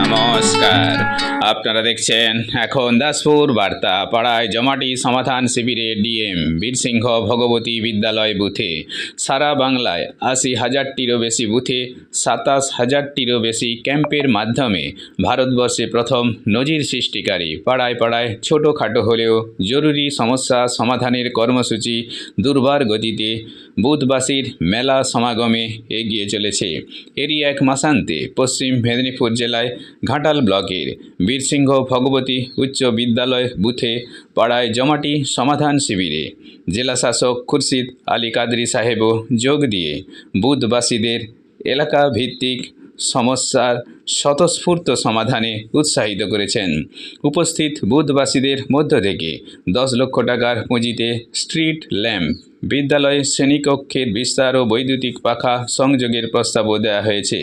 নমস্কার। আপনারা দেখছেন এখন দাসপুর বার্তা, পাড়ায় জমাটি সমাধান শিবিরে ডিএম, বীরসিংহ ভগবতী বিদ্যালয় বুথে। সারা বাংলায় আশি হাজারটিরও বেশি বুথে, সাতাশ হাজারটিরও বেশি ক্যাম্পের মাধ্যমে ভারতবর্ষে প্রথম নজির সৃষ্টিকারী। পাড়ায় পাড়ায় ছোটোখাটো হলেও জরুরি সমস্যা সমাধানের কর্মসূচি দুর্বার গতিতে বুথবাসীর মেলা সমাগমে এগিয়ে চলেছে। এরই এক মাসান্তে পশ্চিম মেদিনীপুর জেলায় ঘাটাল ব্লকের বীরসিংহ ভগবতী উচ্চ বিদ্যালয় বুথে পাড়ায় জমাটি সমাধান শিবিরে জেলা শাসক খুরশিদ আলী কাদরি সাহেবও যোগ দিয়ে বুথবাসীদের এলাকা ভিত্তিক সমস্যার স্বতঃস্ফূর্ত সমাধানে উৎসাহিত করেছেন। উপস্থিত বুথবাসীদের মধ্য থেকে দশ লক্ষ টাকার পুঁজিতে স্ট্রিট ল্যাম্প বিদ্যালয়ে শ্রেণীকক্ষের বিস্তার ও বৈদ্যুতিক পাখা সংযোগের প্রস্তাবও দেওয়া হয়েছে।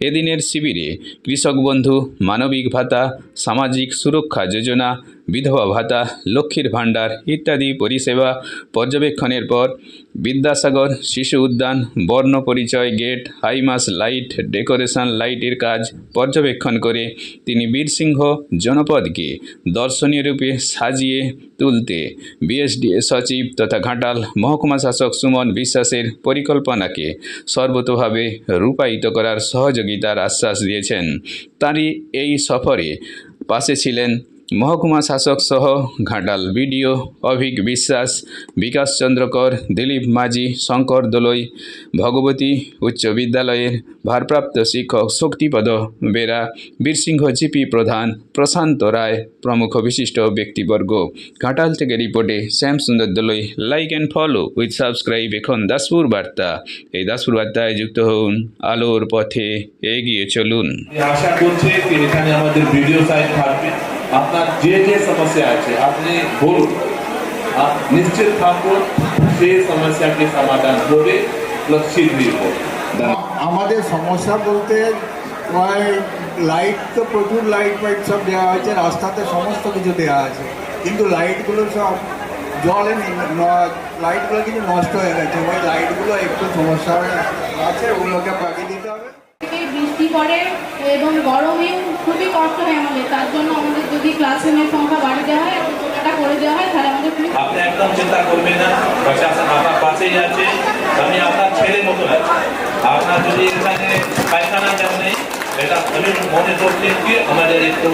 এদিনের শিবিরে কৃষক বন্ধু মানবিক ভাতা, সামাজিক সুরক্ষা যোজনা, বিধবা ভাতা, লক্ষ্মীর ভাণ্ডার ইত্যাদি পরিষেবা পর্যবেক্ষণের পর বিদ্যাসাগর শিশু উদ্যান, বর্ণ পরিচয় গেট, হাইমাস লাইট, ডেকোরেশন লাইটের কাজ পর্যবেক্ষণ করে তিনি বীরসিংহ জনপদকে দর্শনীয় রূপে সাজিয়ে তুলতে বিএসডিএ সচিব তথা ঘাটাল মহকুমা শাসক সুমন বিশ্বাসের পরিকল্পনাকে সর্বতোভাবে রূপায়িত করার সহযোগিতার আশ্বাস দিয়েছেন। তারই এই সফরে পাশে ছিলেন মহকুমা শাসক সহ ঘাটাল বিডিও অভিক বিশ্বাস, বিকাশ চন্দ্রকর দিলীপ মাঝি, শঙ্কর দোলই, ভগবতী উচ্চ বিদ্যালয়ের ভারপ্রাপ্ত শিক্ষক শক্তিপদ বেরা, বীরসিংহ জিপি প্রধান প্রশান্ত রায় প্রমুখ বিশিষ্ট ব্যক্তিবর্গ। ঘাটাল থেকে রিপোর্টে Shyam Sundar Dolui. Like and follow with subscribe এখন দাসপুর বার্তা। এই দাসপুর বার্তায় যুক্ত হন আলোর পথে এগিয়ে চলুন। আশা করছি এখানে আমাদের ভিডিও সাইট থাকবে। আপনার যে যে সমস্যা আছে আপনি বলুন। আপ নিশ্চিত থাকুন সেই সমস্যাকে সমাধান করে প্লাস শীঘ্রই হবে আমাদের সমস্যা বলতে প্রায় লাইট তো প্রচুর লাইট ফাইট সব দেওয়া হয়েছে রাস্তাতে সমস্ত কিছু দেওয়া আছে। কিন্তু লাইটগুলো সব জলে ন- লাইটগুলো কিন্তু নষ্ট হয়ে গেছে। ওই লাইটগুলো একটু সমস্যা হয়ে আছে ওগুলোকে পাঠিয়ে দিতে হবে। বৃষ্টি পড়ে এবং গরমে খুবই কষ্ট হয় আমাদের যদি ক্লাসরুমের সংখ্যা বাড়িয়ে দেওয়া হয় এটা করে দেওয়া হয় তাহলে আমাদের খুবই আপনি একদম চিন্তা করবে না। প্রশাসন আপনার পাশেই আছে আমি আপনার ছেলে মতো আছি। আপনার যদি এখানে পায়খানা যান নেই, এটা আমি মনে করছি কি আমাদের একটু